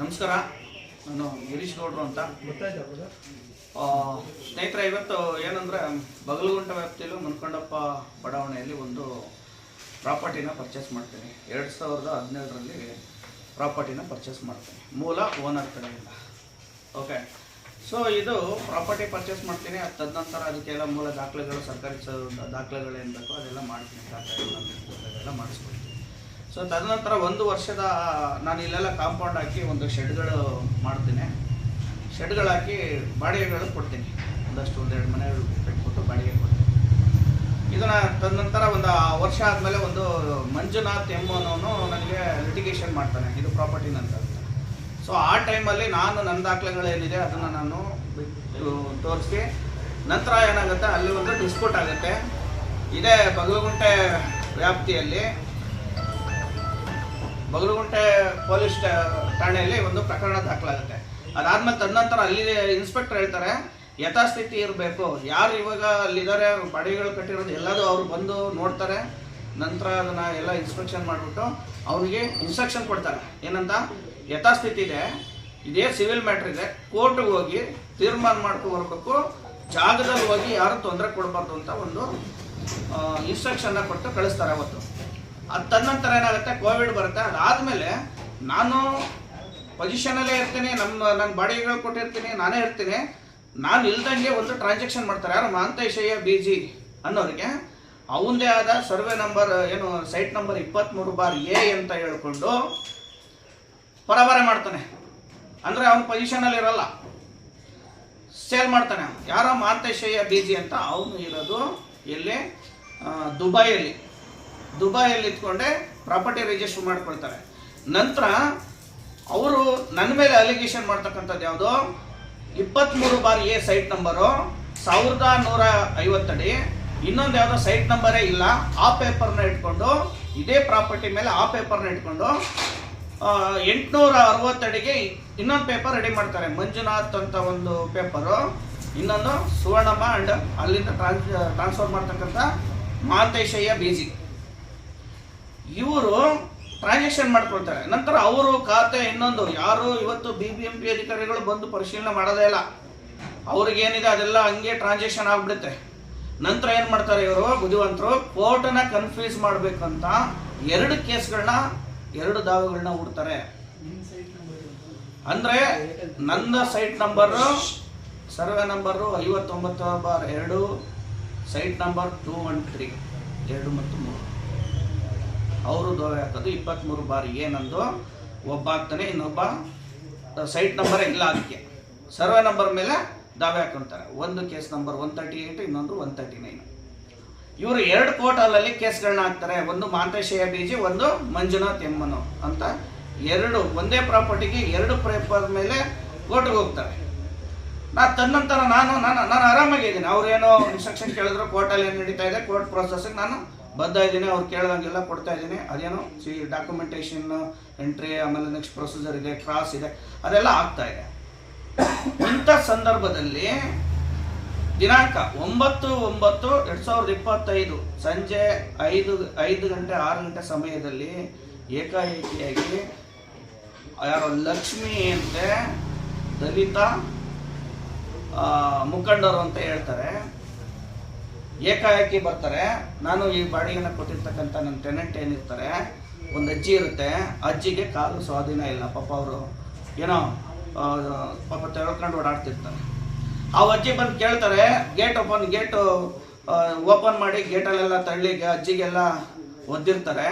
ನಮಸ್ಕಾರ. ನಾನು ಗಿರೀಶ್ ಗೌಡ್ರು ಅಂತ. ಸ್ನೇಹಿತರೆ ಇವತ್ತು ಏನಂದ್ರೆ ಬಗಲಗುಂಟ ವ್ಯಾಪ್ತಿಯಲ್ಲೂ ಮುನ್ಕೊಂಡಪ್ಪ ಬಡಾವಣೆಯಲ್ಲಿ ಒಂದು ಪ್ರಾಪರ್ಟಿನ ಪರ್ಚೇಸ್ ಮಾಡ್ತೀನಿ. ಎರಡು ಸಾವಿರದ ಹದಿನೇಳರಲ್ಲಿ ಪ್ರಾಪರ್ಟಿನ ಪರ್ಚೇಸ್ ಮಾಡ್ತೀನಿ. ಮೂಲ ಓನರ್ ಕಡೆಯಿಂದ. ಓಕೆ ಸೊ ಇದು ಪ್ರಾಪರ್ಟಿ ಪರ್ಚೇಸ್ ಮಾಡ್ತೀನಿ. ಅದು ತದನಂತರ ಅದಕ್ಕೆಲ್ಲ ಮೂಲ ದಾಖಲೆಗಳು ಸರ್ಕಾರಿ ದಾಖಲೆಗಳೇನು ದಾಖಲೆಗಳು ಏನು ಬೇಕೋ ಅದೆಲ್ಲ ಮಾಡ್ತೀನಿ. ದಾಖಲೆಗಳು ಅದೆಲ್ಲ ಮಾಡಿಸ್ಕೊಡ್ತೀನಿ. ಸೊ ತದನಂತರ ಒಂದು ವರ್ಷದ, ನಾನು ಇಲ್ಲೆಲ್ಲ ಕಾಂಪೌಂಡ್ ಹಾಕಿ ಒಂದು ಶೆಡ್ಗಳು ಮಾಡ್ತೀನಿ. ಶೆಡ್ಗಳು ಹಾಕಿ ಬಾಡಿಗೆಗಳು ಕೊಡ್ತೀನಿ. ಒಂದಷ್ಟು ಒಂದೆರಡು ಮನೆಗಳು ಕಟ್ಬಿಟ್ಟು ಬಾಡಿಗೆ ಕೊಡ್ತೀನಿ. ಇದನ್ನು ತದನಂತರ ಒಂದು ವರ್ಷ ಆದಮೇಲೆ ಒಂದು ಮಂಜುನಾಥ್ ಎಂಬನವನು ನನಗೆ ಲಿಟಿಗೇಷನ್ ಮಾಡ್ತಾನೆ. ಇದು ಪ್ರಾಪರ್ಟಿ ನಂತ ಸೊ ಆ ಟೈಮಲ್ಲಿ ನಾನು ನನ್ನ ದಾಖಲೆಗಳೇನಿದೆ ಅದನ್ನು ನಾನು ಬಿಟ್ಟು ತೋರಿಸಿ, ನಂತರ ಏನಾಗುತ್ತೆ, ಅಲ್ಲಿ ಒಂದು ಡಿಸ್ಪ್ಯೂಟ್ ಆಗುತ್ತೆ. ಇದೇ ಬಗಲಗುಂಟೆ ವ್ಯಾಪ್ತಿಯಲ್ಲಿ ಬಗಲಗುಂಟೆ ಪೊಲೀಸ್ ಠಾಣೆಯಲ್ಲಿ ಒಂದು ಪ್ರಕರಣ ದಾಖಲಾಗುತ್ತೆ. ಅದಾದ್ಮೇಲೆ ತದನಂತರ ಅಲ್ಲಿ ಇನ್ಸ್ಪೆಕ್ಟರ್ ಹೇಳ್ತಾರೆ, ಯಥಾಸ್ಥಿತಿ ಇರಬೇಕು. ಯಾರು ಇವಾಗ ಅಲ್ಲಿದ್ದಾರೆ ಬಾಡಿಗೆಗಳು ಕಟ್ಟಿರೋದು ಎಲ್ಲದೂ ಅವ್ರು ಬಂದು ನೋಡ್ತಾರೆ. ನಂತರ ಅದನ್ನ ಎಲ್ಲ ಇನ್ಸ್ಪೆಕ್ಷನ್ ಮಾಡಿಬಿಟ್ಟು ಅವರಿಗೆ ಇನ್ಸ್ಟ್ರಕ್ಷನ್ ಕೊಡ್ತಾರೆ. ಏನಂತ? ಯಥಾಸ್ಥಿತಿ ಇದೆ. ಇದೇ ಸಿವಿಲ್ ಮ್ಯಾಟ್ರ್ ಇದೆ. ಕೋರ್ಟ್ಗೆ ಹೋಗಿ ತೀರ್ಮಾನ ಮಾಡ್ಕೊ ಬರ್ಬೇಕು ಜಾಗದಲ್ಲಿ ಹೋಗಿ ಯಾರು ತೊಂದರೆ ಕೊಡಬಾರ್ದು ಅಂತ ಒಂದು ಇನ್ಸ್ಟ್ರಕ್ಷನ್ನ ಕೊಟ್ಟು ಕಳಿಸ್ತಾರೆ ಅವತ್ತು. ಅದು ತದನಂತರ ಏನಾಗುತ್ತೆ? ಕೋವಿಡ್ ಬರುತ್ತೆ. ಅದಾದಮೇಲೆ ನಾನು ಪೊಸಿಷನಲ್ಲೇ ಇರ್ತೀನಿ. ನಮ್ಮ ನನ್ನ ಬಾಡಿಗೆಗಳು ಕೊಟ್ಟಿರ್ತೀನಿ. ನಾನೇ ಇರ್ತೀನಿ. ನಾನು ಇಲ್ದಂಗೆ ಒಂದು ಟ್ರಾನ್ಸಾಕ್ಷನ್ ಮಾಡ್ತಾರೆ. ಯಾರು? ಮಾಂತೇಶಯ್ಯ ಬಿ ಜಿ ಅನ್ನೋರಿಗೆ. ಅವಂದೇ ಆದ ಸರ್ವೆ ನಂಬರ್, ಏನು ಸೈಟ್ ನಂಬರ್ ಇಪ್ಪತ್ತ್ಮೂರು ಬಾರ್ ಎ ಅಂತ ಹೇಳ್ಕೊಂಡು ಪರಬರೆ ಮಾಡ್ತಾನೆ. ಅಂದರೆ ಅವನ ಪೊಸಿಷನಲ್ಲಿ ಇರಲ್ಲ. ಸೇಲ್ ಮಾಡ್ತಾನೆ ಯಾರೋ? ಮಾಂತೇಶಯ್ಯ ಬಿ ಜಿ ಅಂತ. ಅವನು ಇರೋದು ಎಲ್ಲಿ ದುಬೈಯಲ್ಲಿ. ದುಬೈಯಲ್ಲಿ ಇಟ್ಕೊಂಡೆ ಪ್ರಾಪರ್ಟಿ ರಿಜಿಸ್ಟರ್ ಮಾಡ್ಕೊಳ್ತಾರೆ. ನಂತರ ಅವರು ನನ್ನ ಮೇಲೆ ಅಲಿಗೇಷನ್ ಮಾಡ್ತಕ್ಕಂಥದ್ದು ಯಾವುದು? ಇಪ್ಪತ್ತ್ಮೂರು ಬಾರ್ ಎ ಸೈಟ್ ನಂಬರು ಸಾವಿರದ ನೂರ ಐವತ್ತಡಿ ಇನ್ನೊಂದು ಯಾವುದೋ ಸೈಟ್ ನಂಬರೇ ಇಲ್ಲ. ಆ ಪೇಪರ್ನ ಇಟ್ಕೊಂಡು, ಇದೇ ಪ್ರಾಪರ್ಟಿ ಮೇಲೆ ಆ ಪೇಪರ್ನ ಇಟ್ಕೊಂಡು ಎಂಟುನೂರ ಅರವತ್ತಡಿಗೆ ಇನ್ನೊಂದು ಪೇಪರ್ ರೆಡಿ ಮಾಡ್ತಾರೆ. ಮಂಜುನಾಥ್ ಅಂತ ಒಂದು ಪೇಪರು ಇನ್ನೊಂದು ಸುವರ್ಣಮ್ಮ ಅಂಡ್ ಅಲ್ಲಿಂದ ಟ್ರಾನ್ಸ್ ಟ್ರಾನ್ಸ್ಫರ್ ಮಾಡ್ತಕ್ಕಂಥ ಮಾತೇಶಯ್ಯ ಬೀಜಿ ಇವರು ಟ್ರಾನ್ಸಾಕ್ಷನ್ ಮಾಡ್ಕೊಳ್ತಾರೆ. ನಂತರ ಅವರು ಖಾತೆ ಇನ್ನೊಂದು, ಯಾರು ಇವತ್ತು ಬಿ ಬಿ ಎಂ ಪಿ ಅಧಿಕಾರಿಗಳು ಬಂದು ಪರಿಶೀಲನೆ ಮಾಡೋದೇ ಇಲ್ಲ. ಅವ್ರಿಗೇನಿದೆ ಅದೆಲ್ಲ ಹಂಗೆ ಟ್ರಾನ್ಸಾಕ್ಷನ್ ಆಗ್ಬಿಡುತ್ತೆ. ನಂತರ ಏನು ಮಾಡ್ತಾರೆ ಇವರು, ಬುದ್ಧಿವಂತರು, ಕೋರ್ಟನ್ನ ಕನ್ಫ್ಯೂಸ್ ಮಾಡಬೇಕಂತ ಎರಡು ಕೇಸ್ಗಳನ್ನ ಎರಡು ದಾವೆಗಳನ್ನ ಹುಡ್ತಾರೆ. ಅಂದ್ರೆ ನನ್ನ ಸೈಟ್ ನಂಬರು ಸರ್ವೆ ನಂಬರು ಐವತ್ತೊಂಬತ್ತು ಬಾರ್ ಎರಡು site number two one three ಎರಡು ಮತ್ತು ಮೂರು. ಅವರು ದೋವೆ ಹಾಕೋದು ಇಪ್ಪತ್ತ್ಮೂರು ಬಾರಿ ಏನಂದು ಒಬ್ಬ ಆಗ್ತಾನೆ ಇನ್ನೊಬ್ಬ ಸೈಟ್ ನಂಬರ್ ಇಲ್ಲ ಅದಕ್ಕೆ. ಸರ್ವೆ ನಂಬರ್ ಮೇಲೆ ದಾವೆ ಹಾಕೊಂತಾರೆ. ಒಂದು case number one thirty eight ಇನ್ನೊಂದು ಒನ್ ತರ್ಟಿ ನೈನ್ ಇವರು ಎರಡು ಕೋರ್ಟಲ್ಲಿ ಕೇಸ್ಗಳನ್ನ ಹಾಕ್ತಾರೆ. ಒಂದು ಮಾಂತೇಶಯ್ಯ ಬೀಜಿ, ಒಂದು ಮಂಜುನಾಥ್ ಎಮ್ಮನು ಅಂತ. ಎರಡು ಒಂದೇ ಪ್ರಾಪರ್ಟಿಗೆ ಎರಡು ಪೇಪರ್ ಮೇಲೆ ಕೋರ್ಟ್ಗೆ ಹೋಗ್ತಾರೆ. ನಾ ತನ್ನಂತರ ನಾನು ನಾನು ನಾನು ಆರಾಮಾಗಿದ್ದೀನಿ. ಅವ್ರು ಏನೋ ಇನ್ಸ್ಟ್ರಕ್ಷನ್ ಕೇಳಿದ್ರು, ಕೋರ್ಟಲ್ಲಿ ಏನು ನಡೀತಾ ಇದೆ, ಕೋರ್ಟ್ ಪ್ರೊಸೆಸ್ಗೆ ನಾನು ಬದ್ಧ ಇದ್ದೀನಿ, ಅವ್ರು ಕೇಳ್ದಂಗೆಲ್ಲ ಕೊಡ್ತಾ ಇದ್ದೀನಿ. ಅದೇನೋ ಸಿ ಡಾಕ್ಯುಮೆಂಟೇಷನ್ ಎಂಟ್ರಿ ಆಮೇಲೆ ನೆಕ್ಸ್ಟ್ ಪ್ರೊಸೀಜರ್ ಇದೆ ಕ್ರಾಸ್ ಇದೆ, ಅದೆಲ್ಲ ಆಗ್ತಾ ಇದೆ. ಇಂಥ ಸಂದರ್ಭದಲ್ಲಿ ದಿನಾಂಕ ಒಂಬತ್ತು ಒಂಬತ್ತು ಎರಡು ಸಾವಿರದ ಇಪ್ಪತ್ತೈದು ಸಂಜೆ ಐದು ಐದು ಗಂಟೆ, ಆರು ಗಂಟೆ ಸಮಯದಲ್ಲಿ ಏಕಾಏಕಿಯಾಗಿ ಯಾರೋ ಲಕ್ಷ್ಮಿ ಅಂತೆ ದಲಿತ ಮುಖಂಡರು ಅಂತ ಹೇಳ್ತಾರೆ. ಏಕಾಏಕಿ ಬರ್ತಾರೆ. ನಾನು ಈ ಬಾಡಿಗೆನ ಕೊಟ್ಟಿರ್ತಕ್ಕಂಥ ನನ್ನ ಟೆನೆಂಟ್ ಏನಿರ್ತಾರೆ, ಒಂದು ಅಜ್ಜಿ ಇರುತ್ತೆ. ಅಜ್ಜಿಗೆ ಕಾಲು ಸ್ವಾಧೀನ ಇಲ್ಲ. ಪಾಪ ಅವರು ಏನೋ ಪಾಪ ತೆಳ್ಕೊಂಡು ಓಡಾಡ್ತಿರ್ತಾರೆ. ಆ ಅಜ್ಜಿ ಬಂದು ಕೇಳ್ತಾರೆ, ಗೇಟ್ ಓಪನ್ ಗೇಟು ಓಪನ್ ಮಾಡಿ, ಗೇಟಲ್ಲೆಲ್ಲ ತಳ್ಳಿ ಅಜ್ಜಿಗೆಲ್ಲ ಒದ್ದಿರ್ತಾರೆ.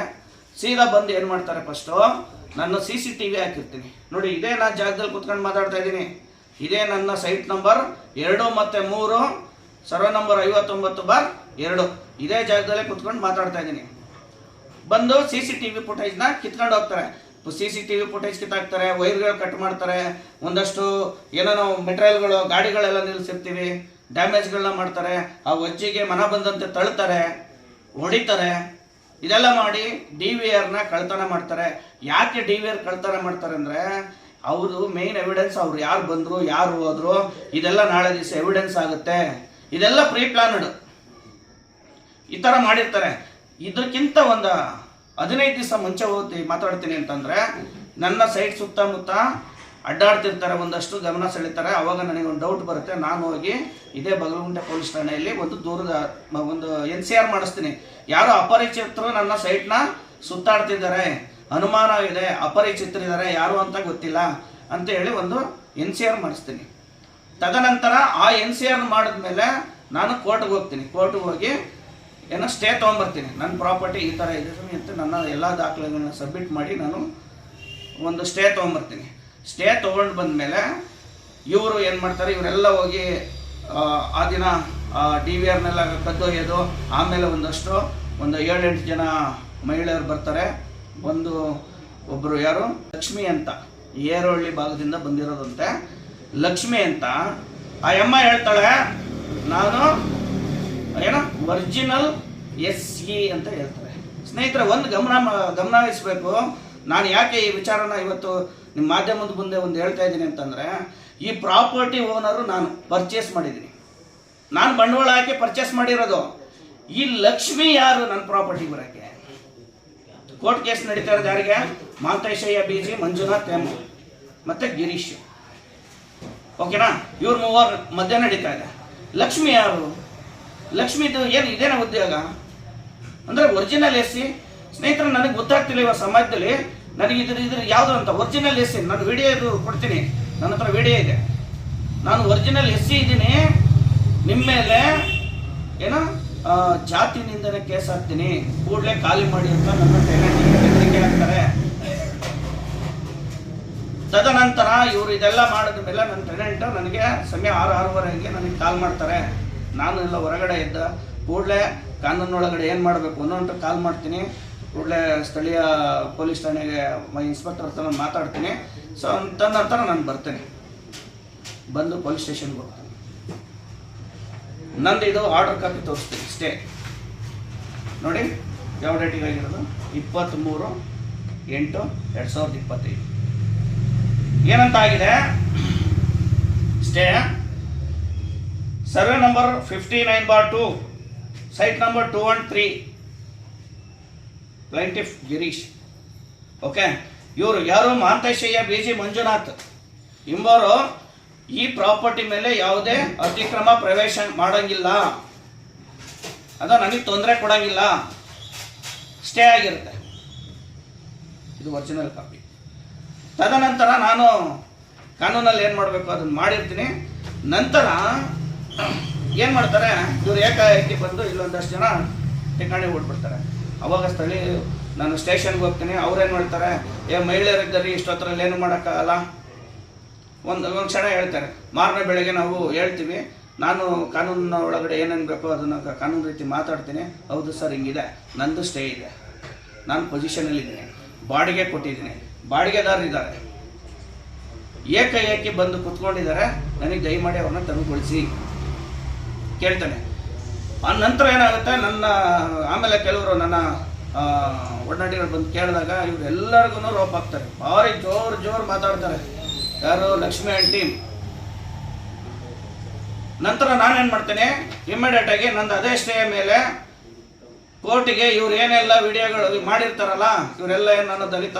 ಸೀದಾ ಬಂದು ಏನು ಮಾಡ್ತಾರೆ ಫಸ್ಟು ನಾನು ಸಿ ಸಿ ಟಿ ವಿ ಹಾಕಿರ್ತೀನಿ. ನೋಡಿ, ಇದೇ ನಾನು ಜಾಗದಲ್ಲಿ ಕುತ್ಕೊಂಡು ಮಾತಾಡ್ತಾ ಇದ್ದೀನಿ. ಇದೇ ನನ್ನ ಸೈಟ್ ನಂಬರ್ ಎರಡು ಮತ್ತು ಮೂರು ಸರ್ವೆ ನಂಬರ್ ಐವತ್ತೊಂಬತ್ತು ಬಾರ್ ಎರಡು. ಇದೇ ಜಾಗದಲ್ಲೇ ಕುತ್ಕೊಂಡು ಮಾತಾಡ್ತಾ ಇದ್ದೀನಿ. ಬಂದು ಸಿ ಸಿ ಟಿ ವಿ ಫುಟೇಜ್ನ ಕಿತ್ಕೊಂಡು ಹೋಗ್ತಾರೆ. C C T V footage ಕಿತ್ತಾಕ್ತಾರೆ, ವೈರ್ಗಳು ಕಟ್ ಮಾಡ್ತಾರೆ. ಒಂದಷ್ಟು ಏನೇನೋ ಮೆಟೀರಿಯಲ್ಗಳು, ಗಾಡಿಗಳೆಲ್ಲ ನಿಲ್ಲಿಸಿರ್ತೀವಿ. ಡ್ಯಾಮೇಜ್ಗಳನ್ನ ಮಾಡ್ತಾರೆ. ಆ ಒಜ್ಜಿಗೆ ಮನ ಬಂದಂತೆ ತಳ್ತಾರೆ, ಹೊಡಿತಾರೆ. ಇದೆಲ್ಲ ಮಾಡಿ ಡಿ ವಿ ಆರ್ನ ಕಳ್ತನ ಮಾಡ್ತಾರೆ. ಯಾಕೆ ಡಿ ವಿ ಆರ್ ಕಳ್ತನ ಮಾಡ್ತಾರೆ ಅಂದರೆ ಅವರು ಮೇನ್ ಎವಿಡೆನ್ಸ್ ಅವ್ರು ಯಾರು ಬಂದರು, ಯಾರು ಹೋದ್ರು, ಇದೆಲ್ಲ ನಾಳೆ ದಿವಸ ಎವಿಡೆನ್ಸ್ ಆಗುತ್ತೆ. ಇದೆಲ್ಲ ಪ್ರೀ ಪ್ಲಾನ್ಡ್ ಈ ಥರ ಮಾಡಿರ್ತಾರೆ. ಇದಕ್ಕಿಂತ ಒಂದು ಹದಿನೈದು ದಿವಸ ಮುಂಚೆ ಹೋಗಿ ಮಾತಾಡ್ತೀನಿ ಅಂತಂದ್ರೆ, ನನ್ನ ಸೈಟ್ ಸುತ್ತಮುತ್ತ ಅಡ್ಡಾಡ್ತಿರ್ತಾರೆ, ಒಂದಷ್ಟು ಗಮನ ಸೆಳೀತಾರೆ. ಅವಾಗ ನನಗೆ ಒಂದು ಡೌಟ್ ಬರುತ್ತೆ. ನಾನು ಹೋಗಿ ಇದೇ ಬಗಲಗುಂಟೆ ಪೊಲೀಸ್ ಠಾಣೆಯಲ್ಲಿ ಒಂದು ದೂರದ ಒಂದು ಎನ್ ಸಿ ಆರ್ ಮಾಡಿಸ್ತೀನಿ. ಯಾರೋ ಅಪರಿಚಿತರು ನನ್ನ ಸೈಟ್ನ ಸುತ್ತಾಡ್ತಿದ್ದಾರೆ. ಅನುಮಾನ ಇದೆ ಅಪರಿಚಿತರಿದ್ದಾರೆ. ಯಾರು ಅಂತ ಗೊತ್ತಿಲ್ಲ ಅಂತ ಹೇಳಿ ಒಂದು ಎನ್ ಸಿ ಆರ್ ಮಾಡಿಸ್ತೀನಿ. ತದನಂತರ ಆ ಎನ್ ಸಿ ಆರ್ ಮಾಡಿದ್ಮೇಲೆ ನಾನು ಕೋರ್ಟ್ಗೆ ಹೋಗ್ತೀನಿ. ಕೋರ್ಟ್ಗೆ ಹೋಗಿ ಏನೋ ಸ್ಟೇ ತೊಗೊಂಬರ್ತೀನಿ. ನನ್ನ ಪ್ರಾಪರ್ಟಿ ಈ ಥರ ಇದೆ ಅಂತ ನನ್ನ ಎಲ್ಲ ದಾಖಲೆಗಳನ್ನ ಸಬ್ಮಿಟ್ ಮಾಡಿ ನಾನು ಒಂದು ಸ್ಟೇ ತೊಗೊಂಬರ್ತೀನಿ. ಸ್ಟೇ ತೊಗೊಂಡು ಬಂದಮೇಲೆ ಇವರು ಏನು ಮಾಡ್ತಾರೆ ಇವರೆಲ್ಲ ಹೋಗಿ ಆ, ಆ ದಿನ ಡಿ ವಿ ಆರ್ನೆಲ್ಲ ಕದ್ದೊಯ್ಯೋದು ಆಮೇಲೆ ಒಂದಷ್ಟು ಒಂದು ಏಳೆಂಟು ಜನ ಮಹಿಳೆಯರು ಬರ್ತಾರೆ. ಒಂದು ಒಬ್ಬರು ಯಾರು? ಲಕ್ಷ್ಮಿ ಅಂತ. ಏರೋಳ್ಳಿ ಭಾಗದಿಂದ ಬಂದಿರೋದಂತೆ. ಲಕ್ಷ್ಮಿ ಅಂತ ಆ ಅಮ್ಮ ಹೇಳ್ತಾಳೆ, ನಾನು ಏನೋ ಒರಿಜಿನಲ್ ಎಸ್ ಇ ಅಂತ ಹೇಳ್ತಾರೆ. ಸ್ನೇಹಿತರೆ, ಒಂದು ಗಮನ ಗಮನ ಗಮನವಹಿಸ್ಬೇಕು ನಾನು ಯಾಕೆ ಈ ವಿಚಾರನ ಇವತ್ತು ನಿಮ್ಮ ಮಾಧ್ಯಮದ ಮುಂದೆ ಒಂದು ಹೇಳ್ತಾ ಇದ್ದೀನಿ ಅಂತಂದರೆ, ಈ ಪ್ರಾಪರ್ಟಿ ಓನರು ನಾನು ಪರ್ಚೇಸ್ ಮಾಡಿದ್ದೀನಿ. ನಾನು ಬಂಡವಾಳ ಹಾಕಿ ಪರ್ಚೇಸ್ ಮಾಡಿರೋದು. ಈ ಲಕ್ಷ್ಮಿ ಯಾರು ನನ್ನ ಪ್ರಾಪರ್ಟಿ ಬರೋಕ್ಕೆ? ಕೋರ್ಟ್ ಕೇಸ್ ನಡೀತಾ ಇರೋದು ಯಾರಿಗೆ? Manteshayya G Manjunath, M. ಮತ್ತೆ ಗಿರೀಶ್. ಓಕೆನಾ? ಇವ್ರ ಮೂವರ್ ಮಧ್ಯ ನಡೀತಾ ಇದೆ. ಲಕ್ಷ್ಮಿ ಯಾರು? ಲಕ್ಷ್ಮಿದು ಏನು ಇದೇನ ಉದ್ಯೋಗ? ಅಂದ್ರೆ ಒರಿಜಿನಲ್ ಎಸ್ ಸಿ ಸ್ನೇಹಿತರು ನನಗೆ ಗೊತ್ತಾಗ್ತಿಲ್ಲ ಇವಾಗ ಸಮಾಜದಲ್ಲಿ. ನನಗೆ ಇದ್ರ ಇದ್ರ ಯಾವುದು ಅಂತ. ಒರಿಜಿನಲ್ ಎಸ್ ಸಿ ನಾನು ವಿಡಿಯೋ ಇದು ಕೊಡ್ತೀನಿ. ನನ್ನ ಹತ್ರ ವಿಡಿಯೋ ಇದೆ. ನಾನು ಒರಿಜಿನಲ್ ಎಸ್ ಸಿ ಇದ್ದೀನಿ. ನಿಮ್ಮ ಮೇಲೆ ಏನೋ ಆ, ಜಾತಿ ನಿಂದನೆ ಕೇಸ್ ಹಾಕ್ತೀನಿ. ಕೂಡಲೇ ಖಾಲಿ ಮಾಡಿ ಅಂತ ನನ್ನ ಟೆಲೆಂಟ್ ಬೆದರಿಕೆ ಹಾಕ್ತಾರೆ. ತದನಂತರ ಇವರು ಇದೆಲ್ಲ ಮಾಡಿದ ಮೇಲೆ ನನ್ನ ಟೆನೆಂಟು ನನಗೆ ಸಮಯ ಆರು, ಆರೂವರೆಗೆ ನನಗೆ ಕಾಲ್ ಮಾಡ್ತಾರೆ. ನಾನು ಎಲ್ಲ ಹೊರಗಡೆ ಇದ್ದ, ಕೂಡಲೇ ಕಾನೂನೊಳಗಡೆ ಏನು ಮಾಡಬೇಕು ಅನ್ನೋಂಟು ಕಾಲ್ ಮಾಡ್ತೀನಿ. ಕೂಡಲೇ ಸ್ಥಳೀಯ ಪೊಲೀಸ್ ಠಾಣೆಗೆ ಇನ್ಸ್ಪೆಕ್ಟರ್ ಹತ್ರ ಮಾತಾಡ್ತೀನಿ. ಸೊ ತದನಂತರ ನಾನು ಬರ್ತೇನೆ. ಬಂದು ಪೊಲೀಸ್ ಸ್ಟೇಷನ್ಗೆ ಹೋಗ್ತೀನಿ. ನಂದು ಇದು ಆರ್ಡರ್ ಕಾಪಿ ತೋರಿಸ್ತೀನಿ ಸ್ಟೇ ನೋಡಿ, ಯಾವ ಡೇಟಿಗೆ ಆಗಿರೋದು? ಇಪ್ಪತ್ತ್ಮೂರು ಎಂಟು ಎರಡು ಸಾವಿರದ ಇಪ್ಪತ್ತೈದು. ಏನಂತ ಆಗಿದೆ stay survey number fifty nine bar two site number two one three plaintiff Girish okay ಇವರು ಯಾರು? Manteshayya B G Manjunath. ಎಂಬವರು ಈ ಪ್ರಾಪರ್ಟಿ ಮೇಲೆ ಯಾವುದೇ ಅತಿಕ್ರಮ ಪ್ರವೇಶ ಮಾಡಂಗಿಲ್ಲ. ಅದ ನನಗೆ ತೊಂದರೆ ಕೊಡಂಗಿಲ್ಲ. ಸ್ಟೇ ಆಗಿರುತ್ತೆ. ಇದು ಒರಿಜಿನಲ್ ಕಾಪಿ ತದನಂತರ ನಾನು ಕಾನೂನಲ್ಲಿ ಏನು ಮಾಡಬೇಕು? ಅದನ್ನು ಮಾಡಿರ್ತೀನಿ. ನಂತರ ಏನು ಮಾಡ್ತಾರೆ? ಇವರು ಏಕಾಏಕಿ ಬಂದು ಇಲ್ಲೊಂದಷ್ಟು ಜನ ಠಿಕಾಣಿ ಓಡ್ಬಿಡ್ತಾರೆ ಅವಾಗ ಸ್ಥಳೀಯ ನಾನು ಸ್ಟೇಷನ್ಗೆ ಹೋಗ್ತೀನಿ. ಅವ್ರೇನು ಮಾಡ್ತಾರೆ? ಏ, ಮಹಿಳೆಯರಿದ್ದಾರೆ, ಇಷ್ಟೊತ್ತರಲ್ಲಿ ಏನು ಮಾಡೋಕ್ಕಾಗಲ್ಲ? ಒಂದು ಒಂದು ಕ್ಷಣ ಹೇಳ್ತಾರೆ. ಮಾರನೇ ಬೆಳಗ್ಗೆ ನಾವು ಹೇಳ್ತೀವಿ, ನಾನು ಕಾನೂನಿನ ಒಳಗಡೆ ಏನೇನು ಬೇಕೋ ಅದನ್ನು ಕಾನೂನು ರೀತಿ ಮಾತಾಡ್ತೀನಿ. ಹೌದು ಸರ್, ಹಿಂಗಿದೆ. ನಂದು ಸ್ಟೇ ಇದೆ. ನಾನು ಪೊಸಿಷನಲ್ಲಿದ್ದೀನಿ. ಬಾಡಿಗೆ ಕೊಟ್ಟಿದ್ದೀನಿ. ಬಾಡಿಗೆದಾರರಿದ್ದಾರೆ ಏಕಾಏಕಿ ಬಂದು ಕುತ್ಕೊಂಡಿದ್ದಾರೆ. ನನಗೆ ದಯಮಾಡಿ ಅವ್ರನ್ನ ತಂದುಕೊಳಿಸಿ ಕೇಳ್ತಾನೆ. ಆ ನಂತರ ಏನಾಗುತ್ತೆ? ನನ್ನ, ಆಮೇಲೆ ಕೆಲವರು ನನ್ನ ಒಡನಾಡಿಗಳು ಬಂದು ಕೇಳಿದಾಗ ಇವ್ರು ಎಲ್ಲರಿಗೂ ರೋಪ್ ಹಾಕ್ತಾರೆ. ಭಾರಿ ಜೋರು ಜೋರು ಮಾತಾಡ್ತಾರೆ. ಯಾರು? ಲಕ್ಷ್ಮಿ ಆಂಟಿ ನಂತರ ನಾನೇನು ಮಾಡ್ತೇನೆ? ಇಮ್ಮಿಡಿಯೇಟ್ ಆಗಿ ನನ್ನ ಅದೇ ಸ್ಟೇಯ ಮೇಲೆ ಕೋರ್ಟಿಗೆ ಇವ್ರು ಏನೆಲ್ಲ ವಿಡಿಯೋಗಳು ಮಾಡಿರ್ತಾರಲ್ಲ, ಇವರೆಲ್ಲ ಏನು ನನ್ನ ದಲಿತ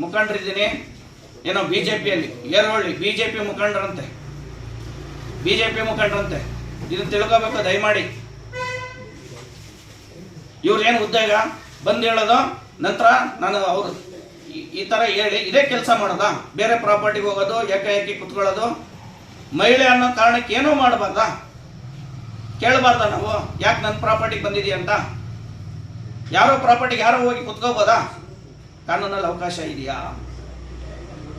ಮುಖಂಡರಿದ್ದೀನಿ. ಏನೋ ಬಿ ಜೆ ಪಿಯಲ್ಲಿ ಏರೋಳ್ಳಿ ಬಿ ಜೆ ಪಿ ಮುಖಂಡರಂತೆ. ಬಿ ಜೆ ಪಿ ಮುಖಂಡರಂತೆ. ಇದನ್ನು ತಿಳ್ಕೊಬೇಕು, ದಯಮಾಡಿ. ಇವ್ರು ಏನು ಉದ್ಯೋಗ? ಬಂದು ಹೇಳೋದು, ನಂತರ ನಾನು ಅವರು ಈ- ಥರ ಹೇಳಿ, ಇದೇ ಕೆಲಸ ಮಾಡೋದಾ? ಬೇರೆ ಪ್ರಾಪರ್ಟಿಗೆ ಹೋಗೋದು, ಏಕಾಏಕಿ ಕುತ್ಕೊಳ್ಳೋದು. ಮಹಿಳೆ ಅನ್ನೋ ಕಾರಣಕ್ಕೆ ಏನೂ ಮಾಡಬಾರ್ದಾ? ಕೇಳಬಾರ್ದ ನಾವು? ಯಾಕೆ ನನ್ನ ಪ್ರಾಪರ್ಟಿಗೆ ಬಂದಿದೀಯ ಅಂತ? ಯಾರೋ ಪ್ರಾಪರ್ಟಿಗೆ ಯಾರೋ ಹೋಗಿ ಕುತ್ಕೋಬೋದಾ? ಕಾನೂನಲ್ಲಿ ಅವಕಾಶ ಇದೆಯಾ?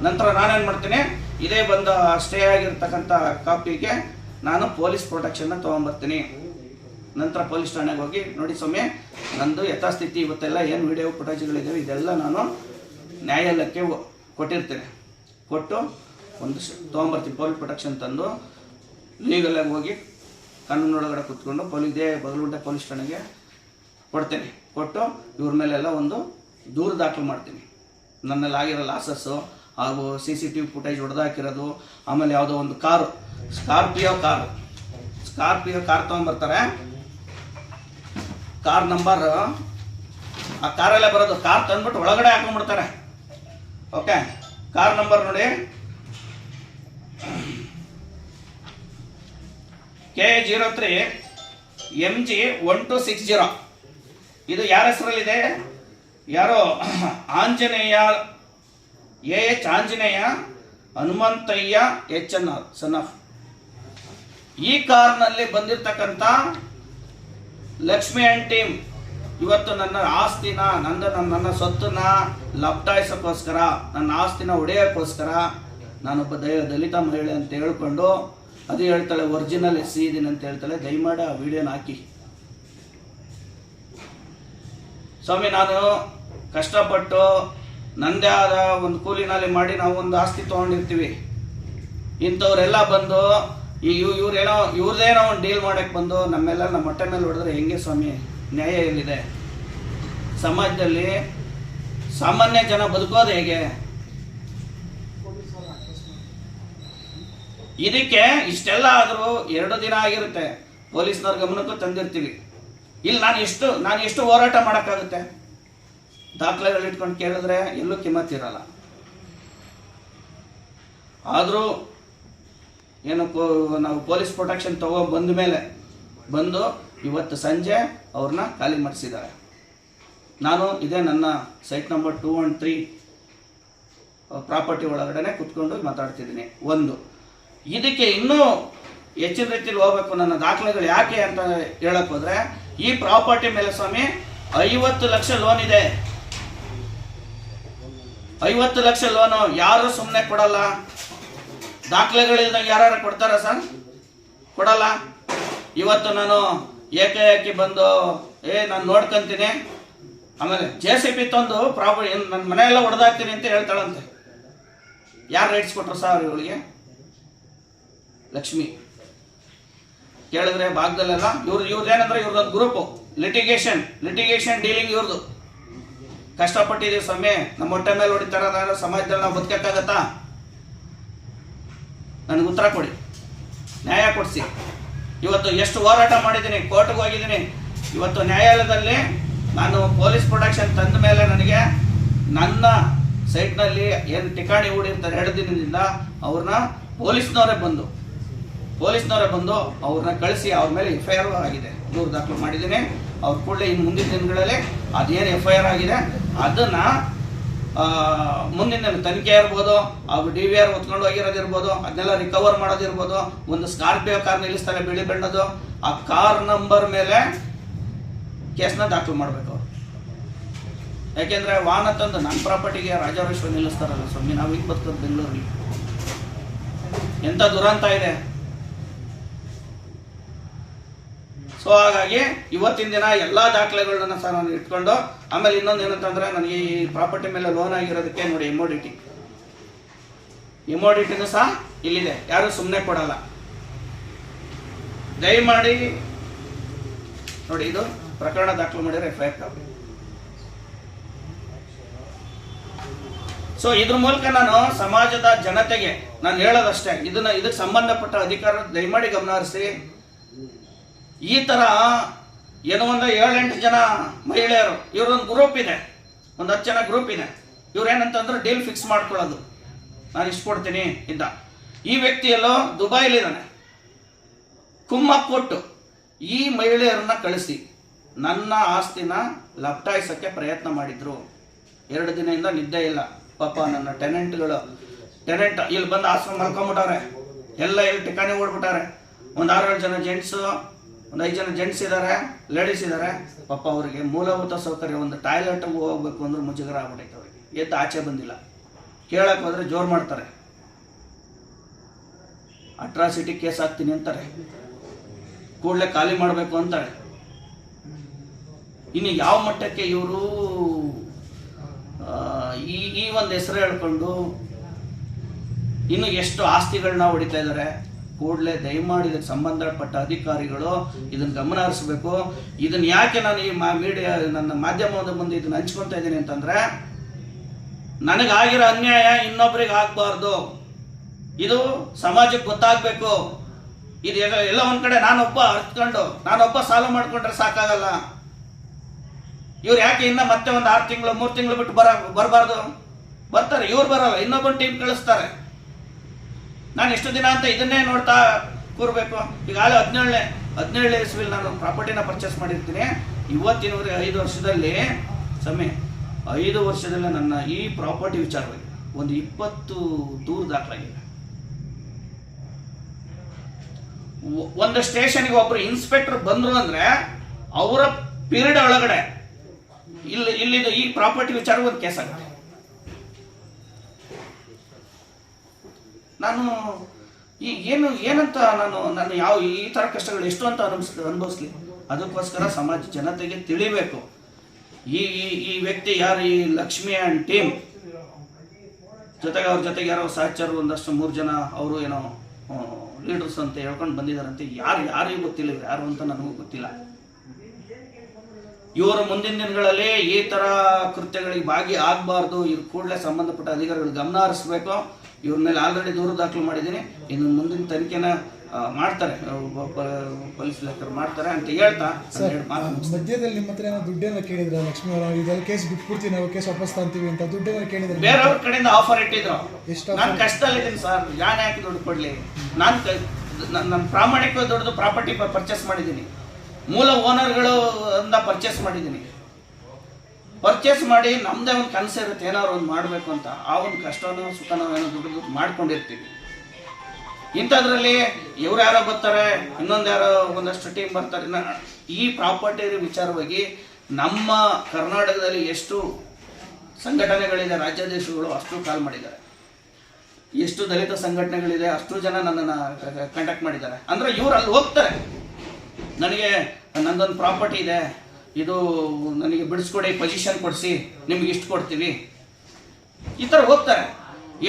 ನಂತರ ನಾನೇನು ಮಾಡ್ತೀನಿ? ಇದೇ ಬಂದ ಸ್ಟೇ ಆಗಿರ್ತಕ್ಕಂಥ ಕಾಪಿಗೆ ನಾನು ಪೊಲೀಸ್ ಪ್ರೊಟೆಕ್ಷನ್ನ ತೊಗೊಂಬರ್ತೀನಿ. ನಂತರ ಪೊಲೀಸ್ ಠಾಣೆಗೆ ಹೋಗಿ, ನೋಡಿ ಸ್ವಾಮಿ, ನಂದು ಯಥಾಸ್ಥಿತಿ ಇವತ್ತೆಲ್ಲ ಏನು ವಿಡಿಯೋ ಫುಟೇಜ್ಗಳಿದ್ದಾವೆ ಇದೆಲ್ಲ ನಾನು ನ್ಯಾಯಾಲಯಕ್ಕೆ ಕೊಟ್ಟಿರ್ತೇನೆ. ಕೊಟ್ಟು ಒಂದು ತೊಗೊಂಬರ್ತೀನಿ. ಪೊಲೀಸ್ ಪ್ರೊಟೆಕ್ಷನ್ ತಂದು ಲೀಗಲಾಗಿ ಹೋಗಿ ಕಾನೂನೊಳಗಡೆ ಕುತ್ಕೊಂಡು ಪೊಲೀಸ್, ಇದೇ ಬಗಲುಂಟೆ ಪೊಲೀಸ್ ಠಾಣೆಗೆ ಕೊಡ್ತೇನೆ. ಕೊಟ್ಟು ಇವ್ರ ಮೇಲೆಲ್ಲ ಒಂದು ದೂರು ದಾಖಲು ಮಾಡ್ತೀನಿ. ನನ್ನಲ್ಲಿ ಆಗಿರೋ ಲಾಸಸ್ಸು ಹಾಗೂ C C T V footage ಹೊಡೆದಾಕಿರೋದು ಆಮೇಲೆ ಯಾವುದೋ ಒಂದು car Scorpio car. Scorpio car ತೊಗೊಂಬರ್ತಾರೆ car number ಆ ಕಾರಲ್ಲೇ ಬರೋದು. ಕಾರ್ ತಂದ್ಬಿಟ್ಟು ಒಳಗಡೆ ಹಾಕೊಂಡ್ಬಿಡ್ತಾರೆ. ಓಕೆ ಕಾರ್ ನಂಬರ್ ನೋಡಿ. K zero three M G one two six zero ಇದು ಯಾರ ಹೆಸರಲ್ಲಿದೆ? ಯಾರೋ Anjaneya, A H Anjaneya, Hanumanthaiah, H N R son of ಈ ಕಾರ್ನಲ್ಲಿ ಬಂದಿರತಕ್ಕಂಥ ಲಕ್ಷ್ಮಿ ಅಂಡ್ ಟೀಮ್ ಇವತ್ತು ನನ್ನ ಆಸ್ತಿನ ನಂದ ನನ್ನ ಸೊತ್ತನ್ನ ಲಪ್ಟಾಯಿಸೋಕ್ಕೋಸ್ಕರ, ನನ್ನ ಆಸ್ತಿನ ಹೊಡೆಯೋಕ್ಕೋಸ್ಕರ ನಾನೊಬ್ಬ ದಯ ದಲಿತ ಮಹಿಳೆ ಅಂತ ಹೇಳ್ಕೊಂಡು, ಅದು ಹೇಳ್ತಾಳೆ ಒರಿಜಿನಲ್ ಎಸ್ ಇದೀನಿ ಅಂತ ಹೇಳ್ತಾಳೆ, ದಯಮಾಡಿ ಆ ವಿಡಿಯೋನ ಹಾಕಿ. ಸ್ವಾಮಿ ನಾನು ಕಷ್ಟಪಟ್ಟು ನಂದೇ ಆದ ಒಂದು ಕೂಲಿನಲ್ಲಿ ಮಾಡಿ ನಾವು ಒಂದು ಆಸ್ತಿ ತೊಗೊಂಡಿರ್ತೀವಿ. ಇಂಥವರೆಲ್ಲ ಬಂದು ಈ ಇವ್ ಇವ್ರೇನೋ ಇವ್ರದ್ದೇನೋ ಒಂದು ಡೀಲ್ ಮಾಡೋಕ್ಕೆ ಬಂದು ನಮ್ಮೆಲ್ಲ ನಮ್ಮ ಹೊಟ್ಟೆ ಮೇಲೆ ಹೊಡೆದ್ರೆ ಹೆಂಗೆ ಸ್ವಾಮಿ ನ್ಯಾಯ ಎಲ್ಲಿದೆ? ಸಮಾಜದಲ್ಲಿ ಸಾಮಾನ್ಯ ಜನ ಬದುಕೋದು ಹೇಗೆ? ಇದಕ್ಕೆ ಇಷ್ಟೆಲ್ಲ ಆದರೂ ಎರಡು ದಿನ ಆಗಿರುತ್ತೆ. ಪೊಲೀಸ್ನವ್ರ ಗಮನಕ್ಕೂ ತಂದಿರ್ತೀವಿ. ಇಲ್ಲಿ, ನಾನು ಎಷ್ಟು ನಾನು ಎಷ್ಟು ಹೋರಾಟ ಮಾಡೋಕ್ಕಾಗುತ್ತೆ. ದಾಖಲೆಗಳು ಇಟ್ಕೊಂಡು ಕೇಳಿದ್ರೆ ಎಲ್ಲೂ ಕಿಮ್ಮತ್ತಿರಲ್ಲ ಆದರೂ ಏನು ನಾವು ಪೊಲೀಸ್ ಪ್ರೊಟೆಕ್ಷನ್ ತಗೋ ಬಂದ ಮೇಲೆ, ಬಂದು ಇವತ್ತು ಸಂಜೆ ಅವ್ರನ್ನ ಖಾಲಿ ಮಾಡಿಸಿದ್ದಾರೆ. ನಾನು ಇದೇ ನನ್ನ site number two one three property ಒಳಗಡೆ ಕುತ್ಕೊಂಡು ಮಾತಾಡ್ತಿದ್ದೀನಿ. ಒಂದು, ಇದಕ್ಕೆ ಇನ್ನೂ ಹೆಚ್ಚಿನ ರೀತಿಯಲ್ಲಿ ಹೋಗಬೇಕು ನನ್ನ ದಾಖಲೆಗಳು ಯಾಕೆ ಅಂತ ಹೇಳಕ್ಕೆ ಹೋದ್ರೆ ಈ ಪ್ರಾಪರ್ಟಿ ಮೇಲೆ ಸ್ವಾಮಿ, ಐವತ್ತು ಲಕ್ಷ ಲೋನ್ ಇದೆ. ಐವತ್ತು ಲಕ್ಷ ಲೋನು ಯಾರು ಸುಮ್ಮನೆ ಕೊಡಲ್ಲ? ದಾಖಲೆಗಳಿಂದ ಯಾರು ಕೊಡ್ತಾರ ಸರ್? ಕೊಡಲ್ಲ? ಇವತ್ತು ನಾನು ಏಕಾಏಕಿ ಬಂದು, ಏ, ನಾನು ನೋಡ್ಕಂತೀನಿ. ಆಮೇಲೆ ಜೆ ಸಿ ಬಿ ತಂದು ಪ್ರಾಪರ್ಟಿ ನನ್ನ ಮನೆಯೆಲ್ಲ ಹೊಡೆದಾಕ್ತೀನಿ ಅಂತ ಹೇಳ್ತಾಳಂತೆ. ಯಾರು ರೈಟ್ಸ್ ಕೊಟ್ರು ಸರ್ ಇವಳಿಗೆ? ಲಕ್ಷ್ಮಿ. ಕೇಳಿದ್ರೆ ಭಾಗದಲ್ಲೆಲ್ಲ, ಇವ್ರು ಇವ್ರದ್ದು ಏನಂದ್ರೆ ಇವ್ರದೊಂದು ಗ್ರೂಪು ಲಿಟಿಗೇಷನ್ ಲಿಟಿಗೇಷನ್ ಡೀಲಿಂಗ್ ಇವ್ರದ್ದು ಕಷ್ಟಪಟ್ಟಿದ್ದೀವಿ ಸ್ವಾಮಿ ನಮ್ಮ ಹೊಟ್ಟೆ ಮೇಲೆ ಹೊಡಿತಾರ ಸಮಾಜದಲ್ಲಿ ನಾವು ಬದುಕಕ್ಕಾಗತ್ತಾ? ನನಗೆ ಉತ್ತರ ಕೊಡಿ. ನ್ಯಾಯ ಕೊಡಿಸಿ. ಇವತ್ತು ಎಷ್ಟು ಹೋರಾಟ ಮಾಡಿದ್ದೀನಿ, ಕೋರ್ಟ್ಗೆ ಹೋಗಿದ್ದೀನಿ. ಇವತ್ತು ನ್ಯಾಯಾಲಯದಲ್ಲಿ ನಾನು ಪೊಲೀಸ್ ಪ್ರೊಟೆಕ್ಷನ್ ತಂದ ಮೇಲೆ ನನಗೆ ನನ್ನ ಸೈಟ್ನಲ್ಲಿ ಏನು ಠಿಕಾಣಿ ಅಂತ ಎರಡು ದಿನದಿಂದ ಅವ್ರನ್ನ ಪೊಲೀಸ್ನವರೇ ಬಂದು ಪೊಲೀಸ್ನವರೇ ಬಂದು ಅವ್ರನ್ನ ಕಳಿಸಿ ಅವ್ರ ಮೇಲೆ ಎಫ್ ಐ ಆರ್ ಆಗಿದೆ. ದೂರು ದಾಖಲು ಮಾಡಿದ್ದೀನಿ. ಅವ್ರ ಕೂಡಲೇ ಇನ್ನು ಮುಂದಿನ ದಿನಗಳಲ್ಲಿ ಅದೇನು ಎಫ್ ಐ ಆರ್ ಆಗಿದೆ, ಅದನ್ನು ಮುಂದಿನ ತನಿಖೆ ಇರ್ಬೋದು, ಅವ್ರು ಡಿ ವಿ ಆರ್ ಹೊತ್ಕೊಂಡು ಹೋಗಿರೋದಿರ್ಬೋದು ಅದನ್ನೆಲ್ಲ ರಿಕವರ್ ಮಾಡೋದಿರ್ಬೋದು ಒಂದು ಸ್ಕಾರ್ಪಿಯೋ ಕಾರ್ ನಿಲ್ಲಿಸ್ತಾರೆ ಬಿಳಿ ಬಣ್ಣದು ಆ ಕಾರ್ ನಂಬರ್ ಮೇಲೆ ಕೇಸ್ನ ದಾಖಲು ಮಾಡಬೇಕು ಯಾಕೆಂದ್ರೆ ವಾಹನ ತಂದು ನನ್ನ ಪ್ರಾಪರ್ಟಿಗೆ ರಾಜಾರೇಶ್ವರ ನಿಲ್ಲಿಸ್ತಾರಲ್ಲ ಸ್ವಾಮಿ, ನಾವು ಈಗ ಬರ್ತದೆ ಬೆಂಗಳೂರಿಗೆ ಎಂಥ ದುರಂತ ಇದೆ. ಸೊ ಹಾಗಾಗಿ ಇವತ್ತಿನ ದಿನ ಎಲ್ಲ ದಾಖಲೆಗಳನ್ನ ಸಹ ನಾನು ಇಟ್ಕೊಂಡು, ಆಮೇಲೆ ಇನ್ನೊಂದು ಏನಂತಂದ್ರೆ ನನಗೆ ಈ ಪ್ರಾಪರ್ಟಿ ಮೇಲೆ ಲೋನ್ ಆಗಿರೋದಕ್ಕೆ ನೋಡಿ ಇಮೋಡಿಟಿ ಇಮೋಡಿಟಿನೂ ಸಹ ಇಲ್ಲಿದೆ, ಯಾರು ಸುಮ್ಮನೆ ಕೊಡಲ್ಲ. ದಯಮಾಡಿ ನೋಡಿ, ಇದು ಪ್ರಕರಣ ದಾಖಲು ಮಾಡಿದ್ರೆ ಎಫ್ ಐ ಆರ್ ಸೊ ಇದ್ರ ಮೂಲಕ ನಾನು ಸಮಾಜದ ಜನತೆಗೆ ನಾನು ಹೇಳೋದಷ್ಟೇ, ಇದನ್ನ, ಇದಕ್ಕೆ ಸಂಬಂಧಪಟ್ಟ ಅಧಿಕಾರ ದಯಮಾಡಿ ಗಮನ ಹರಿಸಿ ಈ ತರ ಏನೋ ಒಂದು ಏಳೆಂಟು ಜನ ಮಹಿಳೆಯರು ಇವ್ರದೊಂದು ಗ್ರೂಪ್ ಇದೆ. ಒಂದು ಹತ್ತು ಜನ ಗ್ರೂಪ್ ಇದೆ. ಇವ್ರು ಏನಂತಂದ್ರೆ ಡೀಲ್ ಫಿಕ್ಸ್ ಮಾಡ್ಕೊಳ್ಳೋದು. ನಾನು ಇಷ್ಟು ಕೊಡ್ತೀನಿ ಇದ್ದ ಈ ವ್ಯಕ್ತಿಯಲ್ಲೋ ದುಬೈಲಿದ್ದಾನೆ. ಕುಮ್ಮ ಕೊಟ್ಟು ಈ ಮಹಿಳೆಯರನ್ನ ಕಳಿಸಿ. ನನ್ನ ಆಸ್ತಿನ ಲಪ್ಟಾಯಿಸೋಕ್ಕೆ ಪ್ರಯತ್ನ ಮಾಡಿದ್ರು. ಎರಡು ದಿನದಿಂದ ನಿದ್ದೆ ಇಲ್ಲ. ಪಾಪ ನನ್ನ ಟೆನೆಂಟ್ಗಳು ಟೆನೆಂಟ್ ಇಲ್ಲಿ ಬಂದು ಆಶ್ರಮ ಮಲ್ಕೊಂಬಿಟ್ಟವ್ರೆ. ಎಲ್ಲ ಇಲ್ಲಿ ಟಿಕಾಣಿ ಓಡ್ಬಿಟ್ಟಾರೆ ಒಂದು ಆರೇಳು ಜನ ಜೆಂಟ್ಸು ಒಂದು ಐದು ಜನ ಜೆಂಟ್ಸ್ ಇದ್ದಾರೆ ಲೇಡೀಸ್ ಇದ್ದಾರೆ ಪಾಪ ಅವರಿಗೆ ಮೂಲಭೂತ ಸೌಕರ್ಯ, ಒಂದು ಟಾಯ್ಲೆಟ್ ಹೋಗ್ಬೇಕು ಅಂದ್ರೆ ಮುಜುಗರ ಆಗ್ಬಿಟ್ಟೈತೆ ಅವರಿಗೆ. ಎದ್ದು ಆಚೆ ಬಂದಿಲ್ಲ. ಕೇಳಕ್ಕೆ ಹೋದ್ರೆ ಜೋರು ಮಾಡ್ತಾರೆ. ಅಟ್ರಾಸಿಟಿ ಕೇಸ್ ಹಾಕ್ತೀನಿ ಅಂತಾರೆ. ಕೂಡಲೇ ಖಾಲಿ ಮಾಡಬೇಕು ಅಂತಾರೆ. ಇನ್ನು ಯಾವ ಮಟ್ಟಕ್ಕೆ ಇವರು ಈ ಈ ಒಂದು ಹೆಸರು ಹೇಳ್ಕೊಂಡು ಇನ್ನು ಎಷ್ಟು ಆಸ್ತಿಗಳನ್ನ ಹೊಡಿತಾ ಇದ್ದಾರೆ ಕೂಡಲೇ ದಯಮಾಡಿ ಇದಕ್ಕೆ ಸಂಬಂಧಪಟ್ಟ ಅಧಿಕಾರಿಗಳು ಇದನ್ನು ಗಮನ ಹರಿಸ್ಬೇಕು. ಇದನ್ನು ಯಾಕೆ ನಾನು ಈ ಮೀಡಿಯಾ ನನ್ನ ಮಾಧ್ಯಮದ ಮುಂದೆ ಇದನ್ನು ಹಂಚ್ಕೊತಾ ಇದ್ದೀನಿ ಅಂತಂದ್ರೆ, ನನಗಾಗಿರೋ ಅನ್ಯಾಯ ಇನ್ನೊಬ್ರಿಗೆ ಆಗಬಾರ್ದು. ಇದು ಸಮಾಜಕ್ಕೆ ಗೊತ್ತಾಗಬೇಕು. ಇದು ಎಲ್ಲ ಒಂದ್ ಕಡೆ ನಾನೊಬ್ಬ ಅರ್ತ್ಕೊಂಡು, ನಾನೊಬ್ಬ ಸಾಲ ಮಾಡ್ಕೊಂಡ್ರೆ ಸಾಕಾಗಲ್ಲ. ಇವ್ರು ಯಾಕೆ ಇನ್ನ ಮತ್ತೆ ಒಂದು ಆರು ತಿಂಗಳು, ಮೂರು ತಿಂಗಳು ಬಿಟ್ಟು ಬರ ಬರಬಾರ್ದು? ಬರ್ತಾರೆ, ಇವ್ರು ಬರಲ್ಲ ಇನ್ನೊಬ್ಬ ಟೀಮ್ ಕಳಿಸ್ತಾರೆ. ನಾನು ಎಷ್ಟು ದಿನ ಅಂತ ಇದನ್ನೇ ನೋಡ್ತಾ ಕೂರ್ಬೇಕು. ಈಗಾಗಲೇ ಹದಿನೇಳನೇ ಹದಿನೇಳನೇ ಇಸ್ವಿಲ್ ನಾನು ಪ್ರಾಪರ್ಟಿನ ಪರ್ಚೇಸ್ ಮಾಡಿರ್ತೀನಿ. ಇವತ್ತಿನವರೆಗೆ ಐದು ವರ್ಷದಲ್ಲಿ ಸಮಯ ಐದು ವರ್ಷದಲ್ಲಿ ನನ್ನ ಈ ಪ್ರಾಪರ್ಟಿ ವಿಚಾರವಾಗಿ ಒಂದು ಇಪ್ಪತ್ತು ದೂರು ದಾಖಲಾಗಿದೆ. ಒಂದು ಸ್ಟೇಷನ್ಗೆ ಒಬ್ಬರು ಇನ್ಸ್ಪೆಕ್ಟರ್ ಬಂದ್ರು ಅಂದ್ರೆ ಅವರ ಪೀರಿಯಡ್ ಒಳಗಡೆ, ಇಲ್ಲಿ, ಇಲ್ಲಿದು ಈ ಪ್ರಾಪರ್ಟಿ ವಿಚಾರ ಒಂದು ಕೇಸ್ ಆಗುತ್ತೆ. ನಾನು ಈ ಏನು, ಏನಂತ ನಾನು ನಾನು ಯಾವ, ಈ ತರ ಕಷ್ಟಗಳು ಎಷ್ಟು ಅಂತ ಅನುಭವಿಸ್, ಅನುಭವಿಸ್ಲಿ. ಅದಕ್ಕೋಸ್ಕರ ಸಮಾಜ, ಜನತೆಗೆ ತಿಳಿಬೇಕು. ಈ ಈ ವ್ಯಕ್ತಿ ಯಾರು? ಈ ಲಕ್ಷ್ಮಿ ಆ್ಯಂಡ್ ಟೀಮ್. ಜೊತೆಗೆ ಅವ್ರ ಜೊತೆಗೆ ಯಾರೋ ಸಹಚರು ಒಂದಷ್ಟು ಮೂರು ಜನ ಅವರು ಏನೋ ಲೀಡರ್ಸ್ ಅಂತ ಹೇಳ್ಕೊಂಡು ಬಂದಿದ್ದಾರಂತೆ ಯಾರು, ಯಾರಿಗೂ ಗೊತ್ತಿಲ್ಲ ಯಾರು ಅಂತ ನನಗೂ ಗೊತ್ತಿಲ್ಲ. ಇವರು ಮುಂದಿನ ದಿನಗಳಲ್ಲಿ ಈ ತರ ಕೃತ್ಯಗಳಿಗೆ ಭಾಗಿ ಆಗಬಾರ್ದು. ಇವ್ರ ಕೂಡಲೇ ಸಂಬಂಧಪಟ್ಟ ಅಧಿಕಾರಿಗಳು ಗಮನ ಹರಿಸ್ಬೇಕು. ಇವ್ರ ಮೇಲೆ ಆಲ್ರೆಡಿ ದೂರು ದಾಖಲು ಮಾಡಿದ್ದೀನಿ. ಇನ್ನು ಮುಂದಿನ ತನಿಖೆನ ಮಾಡ್ತಾರೆ. ಪೊಲೀಸ್ ಇಲಾಖೆಯವರು ಮಾಡ್ತಾರೆ ಅಂತ ಹೇಳ್ತಾ ನಾನು. ಮಧ್ಯದಲ್ಲಿ ನಿಮ್ಮ ಹತ್ರ ಏನೋ ದುಡ್ಡೆಲ್ಲ ಕೇಳಿದ್ರ ಲಕ್ಷ್ಮಿ ಅವರ? ಇದೆಲ್ಲ ಕೇಸ್ ಬಿಟ್ಬಿಡ್ತೀವಿ ನಾವು ಕೇಸ್ ವಾಪಸ್ ತಾಂತೀವಿ ಅಂತ. ದುಡ್ಡೆಲ್ಲ ಕೇಳಿದ್ರೆ ಬೇರೆಯವ್ರ ಕಡೆಯಿಂದ ಆಫರ್ ಇಟ್ಟಿದ್ರು. ಎಷ್ಟು ನಾನು ಕಷ್ಟದಲ್ಲಿದ್ದೀನಿ ಸರ್. ಯಾನ್ ಯಾಕೆ ದುಡ್ಡು ಕೊಡ್ಲಿ? ನಾನು ನನ್ನ ಪ್ರಾಮಾಣಿಕವಾಗಿ ದೊಡ್ಡದು ಪ್ರಾಪರ್ಟಿ ಪರ್ಚೇಸ್ ಮಾಡಿದ್ದೀನಿ. ಮೂಲ ಓನರ್ಗಳು ಇಂದ ಪರ್ಚೇಸ್ ಮಾಡಿದ್ದೀನಿ. ಪರ್ಚೇಸ್ ಮಾಡಿ ನಮ್ದೇ ಒಂದು ಕನಸು ಇರುತ್ತೆ, ಏನಾದ್ರು ಒಂದು ಮಾಡಬೇಕು ಅಂತ. ಆ ಒಂದು ಕಷ್ಟನೋ ಸುಖನೋ ಏನೋ ದುಡ್ಡು ಮಾಡ್ಕೊಂಡಿರ್ತೀವಿ. ಇಂಥದ್ರಲ್ಲಿ ಇವ್ರು ಯಾರೋ ಬರ್ತಾರೆ, ಇನ್ನೊಂದು ಯಾರೋ ಒಂದಷ್ಟು ಟೀಮ್ ಬರ್ತಾರೆ. ಈ ಪ್ರಾಪರ್ಟಿ ವಿಚಾರವಾಗಿ ನಮ್ಮ ಕರ್ನಾಟಕದಲ್ಲಿ ಎಷ್ಟು ಸಂಘಟನೆಗಳಿದೆ ರಾಜ್ಯಾಧೀಶಗಳು ಅಷ್ಟು ಕಾಲ್ ಮಾಡಿದ್ದಾರೆ. ಎಷ್ಟು ದಲಿತ ಸಂಘಟನೆಗಳಿದೆ, ಅಷ್ಟು ಜನ ನನ್ನನ್ನು ಕಾಂಟ್ಯಾಕ್ಟ್ ಮಾಡಿದ್ದಾರೆ. ಅಂದ್ರೆ ಇವ್ರು ಅಲ್ಲಿ ಹೋಗ್ತಾರೆ. ನನಗೆ ನಂದೊಂದು ಪ್ರಾಪರ್ಟಿ ಇದೆ ಇದು ನನಗೆ ಬಿಡಿಸ್ಕೊಡಿ ಪೊಸಿಷನ್ ಕೊಡಿಸಿ, ನಿಮ್ಗೆ ಇಷ್ಟು ಕೊಡ್ತೀವಿ. ಈ ಥರ ಹೋಗ್ತಾರೆ.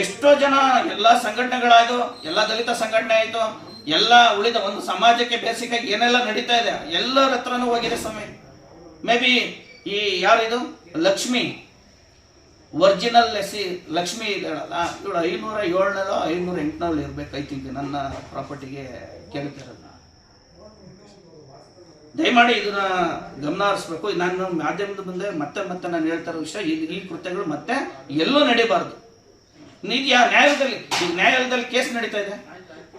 ಎಷ್ಟೋ ಜನ ಎಲ್ಲ ಸಂಘಟನೆಗಳಾಯ್ತು, ಎಲ್ಲ ದಲಿತ ಸಂಘಟನೆ ಆಯಿತು, ಎಲ್ಲ ಉಳಿದ ಒಂದು ಸಮಾಜಕ್ಕೆ ಬೇಸಿಕ್ ಆಗಿ ಏನೆಲ್ಲ ನಡೀತಾ ಇದೆ, ಎಲ್ಲರ ಹತ್ರನೂ ಹೋಗಿದೆ ಸಮಯ ಮೇ ಬಿ ಈ ಯಾರಿದು ಲಕ್ಷ್ಮಿ. ಒರಿಜಿನಲ್ ಎಸಿ ಲಕ್ಷ್ಮಿ ಇದ್ದಾಳಲ್ಲ, ಇವಳು ಐನೂರ ಏಳ್ನಲ್ಲೋ ಐನೂರ ಎಂಟನಲ್ಲಿ ಇರಬೇಕು ನನ್ನ ಪ್ರಾಪರ್ಟಿಗೆ ಕೇಳ್ತಿರೋದು ದಯಮಾಡಿ ಇದನ್ನ ಗಮನ ಹರಿಸ್ಬೇಕು ನಾನು ಮಾಧ್ಯಮದ ಮುಂದೆ ಮತ್ತೆ ಮತ್ತೆ ನಾನು ಹೇಳ್ತಾ ವಿಷಯ. ಈ ಈ ಕೃತ್ಯಗಳು ಮತ್ತೆ ಎಲ್ಲೂ ನಡೀಬಾರ್ದು. ನೀವು ಯಾವ ನ್ಯಾಯಾಲಯದಲ್ಲಿ ಈಗ ನ್ಯಾಯಾಲಯದಲ್ಲಿ ಕೇಸ್ ನಡೀತಾ ಇದೆ.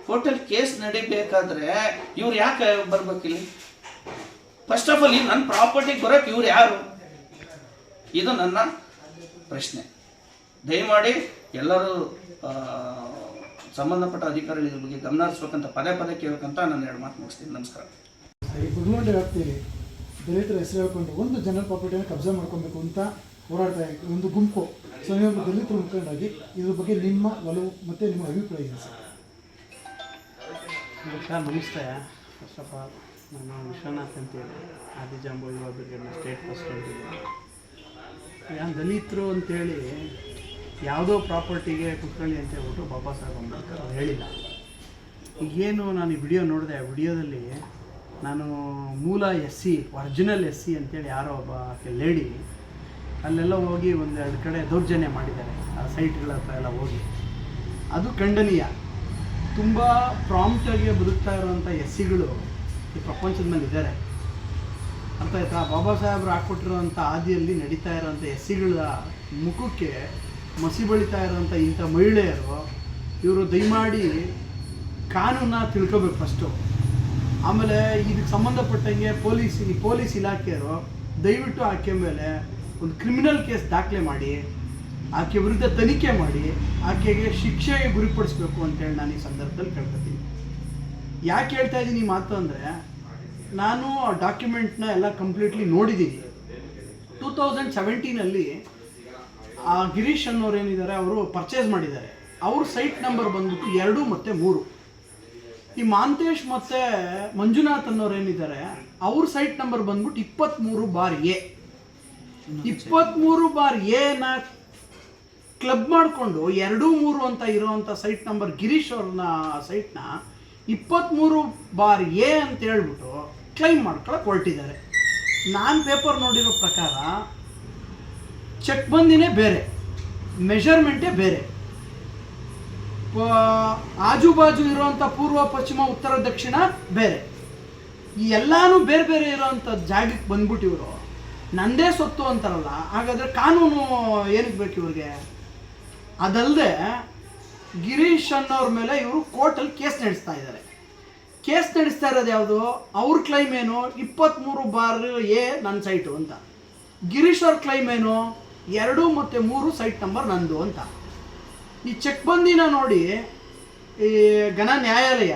ಕೋರ್ಟಲ್ಲಿ ಕೇಸ್ ನಡಿಬೇಕಾದ್ರೆ ಇವ್ರು ಯಾಕೆ ಬರ್ಬೇಕಿಲ್ಲಿ ಫಸ್ಟ್ ಆಫ್ ಆಲ್ ನನ್ನ ಪ್ರಾಪರ್ಟಿಗೆ ಬರೋಕೆ ಇವ್ರು ಯಾರು? ಇದು ನನ್ನ ಪ್ರಶ್ನೆ. ದಯಮಾಡಿ ಎಲ್ಲರೂ ಸಂಬಂಧಪಟ್ಟ ಅಧಿಕಾರಿಗಳ ಬಗ್ಗೆ ಗಮನ ಹರಿಸ್ಬೇಕಂತ ಪದೇ ಪದೇ ಕೇಳ್ಬೇಕಂತ ನಾನು ಎರಡು ಮಾತು ಮುಗಿಸ್ತೀನಿ. ನಮಸ್ಕಾರ. ಈ ಬುದ್ಧಿಮಂಡ ವ್ಯಾಪ್ತಿಯಲ್ಲಿ ದಲಿತರ ಹೆಸರು ಹೇಳ್ಕೊಂಡು ಒಂದು ಜನರಲ್ ಪ್ರಾಪರ್ಟಿಯನ್ನು ಕಬ್ಜಾ ಮಾಡ್ಕೊಬೇಕು ಅಂತ ಹೋರಾಡ್ತಾ ಇದೆ ಒಂದು ಗುಂಪು. ಸೊ ನೀವು ದಲಿತರ ಮುಖಂಡಾಗಿ ಇದ್ರ ಬಗ್ಗೆ ನಿಮ್ಮ ಒಲವು ಮತ್ತು ನಿಮ್ಮ ಅಭಿಪ್ರಾಯ ಏನು ಸರ್? ನಮಸ್ತೆ ಫಸ್ಟ್ ಆಫ್ ಆಲ್ ನಾನು ವಿಶ್ವನಾಥ್ ಅಂತೇಳಿ ಆದಿಜಾಂಬು ಯುವ ಬ್ರಿಗೇಡ್ನ ಸ್ಟೇಟ್ ಪ್ರೆಸಿಡೆಂಟ್ ನಾನು ದಲಿತರು ಅಂತೇಳಿ ಯಾವುದೋ ಪ್ರಾಪರ್ಟಿಗೆ ಕುತ್ಕೊಳ್ಳಿ ಅಂತ ಹೇಳ್ಬಿಟ್ಟು ಬಾಬಾ ಸಾಹೇಬ್ ಅಂಬೇಡ್ಕರ್ ಅವ್ರು ಹೇಳಿಲ್ಲ. ಈಗೇನು ನಾನು ಈ ವಿಡಿಯೋ ನೋಡಿದೆ, ಆ ವಿಡಿಯೋದಲ್ಲಿ ನಾನು ಮೂಲ S C original S C ಅಂತೇಳಿ ಯಾರೋ ಒಬ್ಬ ಲೇಡಿ ಅಲ್ಲೆಲ್ಲ ಹೋಗಿ ಒಂದೆರಡು ಕಡೆ ದೌರ್ಜನ್ಯ ಮಾಡಿದ್ದಾರೆ. ಆ ಸೈಟ್ಗಳ ಹತ್ರ ಎಲ್ಲ ಹೋಗಿ. ಅದು ಖಂಡನೀಯ. ತುಂಬ ಪ್ರಾಂಪ್ಟಾಗಿ ಬದುಕ್ತಾ ಇರುವಂಥ ಎಸ್ ಸಿಗಳು ಈ ಪ್ರಪಂಚದ ಮೇಲೆ ಇದ್ದಾರೆ. ಅರ್ಥ ಆಯ್ತಾ? ಬಾಬಾ ಸಾಹೇಬ್ರು ಹಾಕ್ಕೊಟ್ಟಿರುವಂಥ ಹಾದಿಯಲ್ಲಿ ನಡೀತಾ ಇರೋವಂಥ ಎಸ್ ಸಿಗಳ ಮುಖಕ್ಕೆ ಮಸಿ ಬಳಿತಾ ಇರೋವಂಥ ಇಂಥ ಮಹಿಳೆಯರು, ಇವರು ದಯಮಾಡಿ ಕಾನೂನ ತಿಳ್ಕೋಬೇಕು ಫಸ್ಟು ಆಮೇಲೆ ಇದಕ್ಕೆ ಸಂಬಂಧಪಟ್ಟಂಗೆ ಪೊಲೀಸ್, ಈ ಪೊಲೀಸ್ ಇಲಾಖೆಯವರು ದಯವಿಟ್ಟು ಆಕೆ ಮೇಲೆ ಒಂದು ಕ್ರಿಮಿನಲ್ ಕೇಸ್ ದಾಖಲೆ ಮಾಡಿ, ಆಕೆ ವಿರುದ್ಧ ತನಿಖೆ ಮಾಡಿ, ಆಕೆಗೆ ಶಿಕ್ಷೆಗೆ ಗುರಿಪಡಿಸ್ಬೇಕು ಅಂತೇಳಿ ನಾನು ಈ ಸಂದರ್ಭದಲ್ಲಿ ಕೇಳ್ಕೊತೀನಿ. ಯಾಕೆ ಹೇಳ್ತಾ ಇದ್ದೀನಿ ಮಾತು ಅಂದರೆ, ನಾನು ಆ ಡಾಕ್ಯುಮೆಂಟ್ನ ಎಲ್ಲ ಕಂಪ್ಲೀಟ್ಲಿ ನೋಡಿದ್ದೀನಿ. ಟೂ ತೌಸಂಡ್ ಸೆವೆಂಟೀನಲ್ಲಿ ಆ ಗಿರೀಶ್ ಅನ್ನೋರು ಏನಿದ್ದಾರೆ, ಅವರು ಪರ್ಚೇಸ್ ಮಾಡಿದ್ದಾರೆ. ಅವ್ರ ಸೈಟ್ ನಂಬರ್ ಬಂದ್ಬಿಟ್ಟು ಎರಡು ಮತ್ತು ಮೂರು. ಈ ಮಾಂತೇಶ್ ಮತ್ತೆ ಮಂಜುನಾಥ್ ಅನ್ನೋರು ಏನಿದ್ದಾರೆ, ಅವ್ರ ಸೈಟ್ ನಂಬರ್ ಬಂದ್ಬಿಟ್ಟು ಇಪ್ಪತ್ತ್ಮೂರು ಬಾರ್ ಎ. ಇಪ್ಪತ್ತ್ಮೂರು ಬಾರ್ ಎನ ಕ್ಲಬ್ ಮಾಡಿಕೊಂಡು ಎರಡು ಮೂರು ಅಂತ ಇರೋವಂಥ ಸೈಟ್ ನಂಬರ್ ಗಿರೀಶ್ ಅವ್ರನ್ನ ಸೈಟ್ನ ಇಪ್ಪತ್ತ್ಮೂರು ಬಾರ್ ಎ ಅಂತ ಹೇಳ್ಬಿಟ್ಟು ಕ್ಲೈಮ್ ಮಾಡ್ಕೊಳಕ್ಕೆ ಹೊರಟಿದ್ದಾರೆ. ನಾನು ಪೇಪರ್ ನೋಡಿರೋ ಪ್ರಕಾರ ಚೆಕ್ ಬಂದಿನೇ ಬೇರೆ ಮೆಷರ್ಮೆಂಟೇ ಬೇರೆ. ಆಜು ಬಾಜು ಇರುವಂಥ ಪೂರ್ವ, ಪಶ್ಚಿಮ, ಉತ್ತರ, ದಕ್ಷಿಣ ಬೇರೆ. ಈ ಎಲ್ಲಾನು ಬೇರೆ ಬೇರೆ ಇರೋವಂಥ ಜಾಗಕ್ಕೆ ಬಂದ್ಬಿಟ್ಟು ಇವರು. ನಂದೇ ಸೊತ್ತು ಅಂತಾರಲ್ಲ, ಹಾಗಾದ್ರೆ ಕಾನೂನು ಏನಕ್ಕೆ ಬೇಕು ಇವ್ರಿಗೆ? ಅದಲ್ಲದೆ ಗಿರೀಶ್ ಅನ್ನೋರ ಮೇಲೆ ಇವರು ಕೋರ್ಟಲ್ಲಿ ಕೇಸ್ ನಡೆಸ್ತಾ ಇದ್ದಾರೆ. ಕೇಸ್ ನಡೆಸ್ತಾ ಇರೋದು ಯಾವುದು? ಅವ್ರ ಕ್ಲೈಮ್ ಏನು? ಇಪ್ಪತ್ತ್ಮೂರು ಬಾರ್ ಎ ನನ್ನ ಸೈಟು ಅಂತ. ಗಿರೀಶ್ ಅವ್ರ ಕ್ಲೈಮ್ ಏನು? ಎರಡು ಮತ್ತು ಮೂರು ಸೈಟ್ ನಂಬರ್ ನಂದು ಅಂತ. ಈ ಚೆಕ್ ಬಂದಿನ ನೋಡಿ, ಈ ಘನ ನ್ಯಾಯಾಲಯ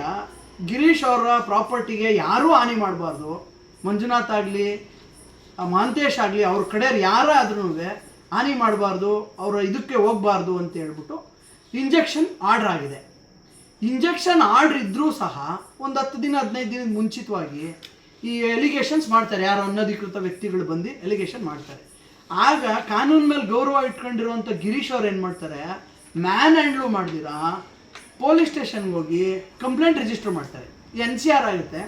ಗಿರೀಶ್ ಅವರ ಪ್ರಾಪರ್ಟಿಗೆ ಯಾರೂ ಹಾನಿ ಮಾಡಬಾರ್ದು. ಮಂಜುನಾಥ್ ಆಗಲಿ ಮಹಾಂತೇಶ್ ಆಗಲಿ, ಅವ್ರ ಕಡೆಯವ್ರು ಯಾರಾದ್ರೂ ಹಾನಿ ಮಾಡಬಾರ್ದು, ಅವರ ಇದಕ್ಕೆ ಹೋಗಬಾರ್ದು ಅಂತ ಹೇಳ್ಬಿಟ್ಟು ಇಂಜೆಕ್ಷನ್ ಆರ್ಡ್ರ್ ಆಗಿದೆ. ಇಂಜೆಕ್ಷನ್ ಆರ್ಡ್ರ್ ಇದ್ದರೂ ಸಹ ಒಂದು ಹತ್ತು ದಿನ, ಹದಿನೈದು ದಿನದ ಮುಂಚಿತವಾಗಿ ಈ ಎಲಿಗೇಷನ್ಸ್ ಮಾಡ್ತಾರೆ. ಯಾರು ಅನಧಿಕೃತ ವ್ಯಕ್ತಿಗಳು ಬಂದು ಎಲಿಗೇಷನ್ ಮಾಡ್ತಾರೆ. ಆಗ ಕಾನೂನು ಮೇಲೆ ಗೌರವ ಇಟ್ಕೊಂಡಿರುವಂಥ ಗಿರೀಶ್ ಅವ್ರು ಏನು ಮಾಡ್ತಾರೆ? ಮ್ಯಾನ್ ಹ್ಯಾಂಡ್ಲು ಮಾಡಿದಿರಾ ಪೊಲೀಸ್ ಸ್ಟೇಷನ್ಗೆ ಹೋಗಿ ಕಂಪ್ಲೇಂಟ್ ರಿಜಿಸ್ಟರ್ ಮಾಡ್ತಾರೆ. ಎನ್ ಸಿ ಆರ್ ಆಗುತ್ತೆ.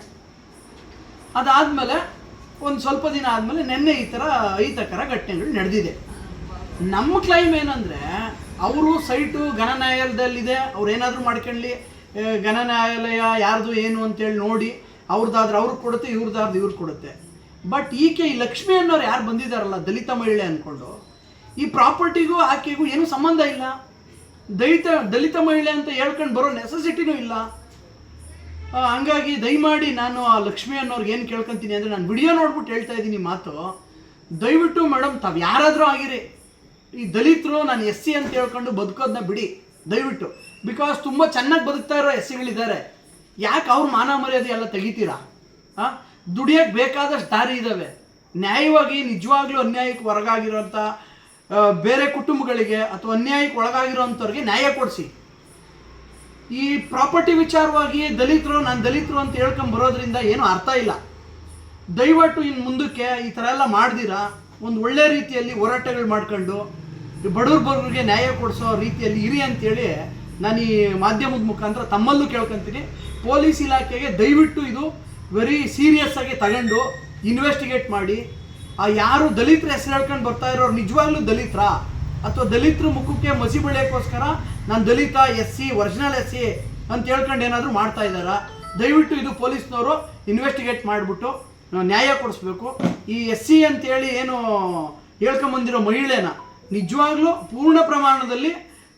ಅದಾದಮೇಲೆ ಒಂದು ಸ್ವಲ್ಪ ದಿನ ಆದಮೇಲೆ ನಿನ್ನೆ ಈ ಥರ ಅಹಿತಕರ ಘಟನೆಗಳು ನಡೆದಿದೆ. ನಮ್ಮ ಕ್ಲೈಮ್ ಏನಂದರೆ, ಅವರು ಸೈಟು ಘನ ನ್ಯಾಯಾಲಯದಲ್ಲಿದೆ ಅವ್ರು ಏನಾದರೂ ಮಾಡ್ಕೊಳ್ಳಿ ನ್ಯಾಯಾಲಯ ಯಾರ್ದು ಏನು ಅಂತೇಳಿ ನೋಡಿ ಅವ್ರದ್ದಾದ್ರೆ ಅವ್ರಿಗೆ ಕೊಡುತ್ತೆ ಇವ್ರದ್ದಾದ್ರೆ ಇವ್ರಿಗೆ ಕೊಡುತ್ತೆ. ಬಟ್ ಈಕೆ ಈ ಲಕ್ಷ್ಮಿ ಅನ್ನೋರು ಯಾರು ಬಂದಿದ್ದಾರಲ್ಲ, ದಲಿತ ಮಹಿಳೆ ಅಂದ್ಕೊಂಡು ಈ ಪ್ರಾಪರ್ಟಿಗೂ ಆಕೆಗೂ ಏನೂ ಸಂಬಂಧ ಇಲ್ಲ. ದಲಿತ ದಲಿತ ಮಹಿಳೆ ಅಂತ ಹೇಳ್ಕೊಂಡು ಬರೋ ನೆಸೆಸಿಟಿನೂ ಇಲ್ಲ. ಹಂಗಾಗಿ ದಯಮಾಡಿ ನಾನು ಆ ಲಕ್ಷ್ಮಿ ಅನ್ನೋರ್ಗೆ ಏನು ಕೇಳ್ಕೊಂತೀನಿ ಅಂದರೆ ನಾನು ವಿಡಿಯೋ ನೋಡ್ಬಿಟ್ಟು ಹೇಳ್ತಾ ಇದ್ದೀನಿ ಮಾತು. ದಯವಿಟ್ಟು ಮೇಡಮ್ ತಾವು ಯಾರಾದರೂ ಆಗಿರಿ. ಈ ದಲಿತರು ನಾನು ಎಸ್ ಸಿ ಅಂತ ಹೇಳ್ಕೊಂಡು ಬದುಕೋದನ್ನ ಬಿಡಿ. ದಯವಿಟ್ಟು. ಬಿಕಾಸ್ ತುಂಬ ಚೆನ್ನಾಗಿ ಬದುಕ್ತಾ ಇರೋ ಎಸ್ ಸಿಗಳಿದ್ದಾರೆ ಯಾಕೆ ಅವ್ರ ಮಾನ ಮರ್ಯಾದೆ ಎಲ್ಲ ತೆಗಿತೀರಾ? ಹಾಂ ದುಡಿಯೋಕ್ಕೆ ಬೇಕಾದಷ್ಟು ದಾರಿ ಇದ್ದಾವೆ ನ್ಯಾಯವಾಗಿ, ನಿಜವಾಗ್ಲೂ ಅನ್ಯಾಯಕ್ಕೆ ಹೊರಗಾಗಿರೋಂಥ ಬೇರೆ ಕುಟುಂಬಗಳಿಗೆ ಅಥವಾ ಅನ್ಯಾಯಕ್ಕೆ ಒಳಗಾಗಿರೋಂಥವ್ರಿಗೆ ನ್ಯಾಯ ಕೊಡಿಸಿ. ಈ ಪ್ರಾಪರ್ಟಿ ವಿಚಾರವಾಗಿ ದಲಿತರು, ನಾನು ದಲಿತರು ಅಂತ ಹೇಳ್ಕೊಂಡ್ ಬರೋದ್ರಿಂದ ಏನು ಅರ್ಥ ಇಲ್ಲ. ದಯವಿಟ್ಟು ಇನ್ನು ಮುಂದಕ್ಕೆ ಈ ಥರ ಎಲ್ಲ ಮಾಡ್ದಿರಾ, ಒಂದು ಒಳ್ಳೆ ರೀತಿಯಲ್ಲಿ ಹೋರಾಟಗಳು ಮಾಡ್ಕೊಂಡು, ಬಡವ್ರ ಬಡವ್ರಿಗೆ ನ್ಯಾಯ ಕೊಡಿಸೋ ರೀತಿಯಲ್ಲಿ ಇರಿ ಅಂತೇಳಿ ನಾನು ಈ ಮಾಧ್ಯಮದ ಮುಖಾಂತರ ತಮ್ಮಲ್ಲೂ ಕೇಳ್ಕೊಂತೀನಿ. ಪೊಲೀಸ್ ಇಲಾಖೆಗೆ ದಯವಿಟ್ಟು ಇದು ವೆರಿ ಸೀರಿಯಸ್ ಆಗಿ ತಗೊಂಡು ಇನ್ವೆಸ್ಟಿಗೇಟ್ ಮಾಡಿ. ಆ ಯಾರು ದಲಿತ್ರ ಹೆಸರು ಹೇಳ್ಕೊಂಡು ಬರ್ತಾ ಇರೋರು ನಿಜವಾಗ್ಲೂ ದಲಿತರ? ಅಥವಾ ದಲಿತರ ಮುಖಕ್ಕೆ ಮಸಿ ಬೆಳೆಯೋಕ್ಕೋಸ್ಕರ ನಾನು Dalit, S C original S C ಅಂತ ಹೇಳ್ಕೊಂಡು ಏನಾದರೂ ಮಾಡ್ತಾ ಇದ್ದಾರಾ? ದಯವಿಟ್ಟು ಇದು ಪೊಲೀಸ್ನವರು ಇನ್ವೆಸ್ಟಿಗೇಟ್ ಮಾಡಿಬಿಟ್ಟು ನ್ಯಾಯ ಕೊಡಿಸ್ಬೇಕು. ಈ ಎಸ್ ಸಿ ಅಂತೇಳಿ ಏನು ಹೇಳ್ಕೊಂಬಂದಿರೋ ಮಹಿಳೆನ ನಿಜವಾಗ್ಲೂ ಪೂರ್ಣ ಪ್ರಮಾಣದಲ್ಲಿ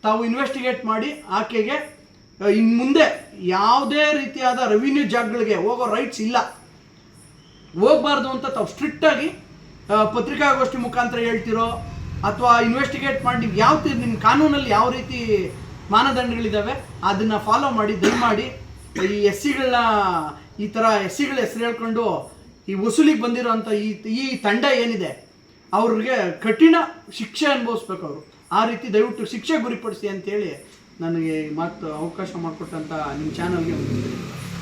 ತಾವು ಇನ್ವೆಸ್ಟಿಗೇಟ್ ಮಾಡಿ ಆಕೆಗೆ ಇನ್ನು ಮುಂದೆ ಯಾವುದೇ ರೀತಿಯಾದ ರೆವಿನ್ಯೂ ಜಾಗಗಳಿಗೆ ಹೋಗೋ ರೈಟ್ಸ್ ಇಲ್ಲ. ಹೋಗಬಾರ್ದು ಅಂತ ತಾವು ಸ್ಟ್ರಿಕ್ಟಾಗಿ ಪತ್ರಿಕಾಗೋಷ್ಠಿ ಮುಖಾಂತರ ಹೇಳ್ತಿರೋ ಅಥವಾ ಇನ್ವೆಸ್ಟಿಗೇಟ್ ಮಾಡಿ ಯಾವ ತಿ- ನಿಮ್ಮ ಕಾನೂನಲ್ಲಿ ಯಾವ ರೀತಿ ಮಾನದಂಡಗಳಿದ್ದಾವೆ, ಅದನ್ನು ಫಾಲೋ ಮಾಡಿ, ದಯಮಾಡಿ ಈ ಎಸ್ ಸಿಗಳನ್ನ ಈ ಥರ ಎಸ್ ಸಿಗಳ ಹೆಸರು ಹೇಳ್ಕೊಂಡು ಈ ವಸೂಲಿಗೆ ಬಂದಿರೋಂಥ ಈ ಈ ತಂಡ ಏನಿದೆ, ಅವ್ರಿಗೆ ಕಠಿಣ ಶಿಕ್ಷೆ ಅನುಭವಿಸ್ಬೇಕು ಅವರು. ಆ ರೀತಿ ದಯವಿಟ್ಟು ಶಿಕ್ಷೆ ಗುರಿಪಡಿಸಿ ಅಂತೇಳಿ ನನಗೆ ಮಾತು ಅವಕಾಶ ಮಾಡಿಕೊಟ್ಟಂಥ ನಿಮ್ಮ ಚಾನಲ್ಗೆ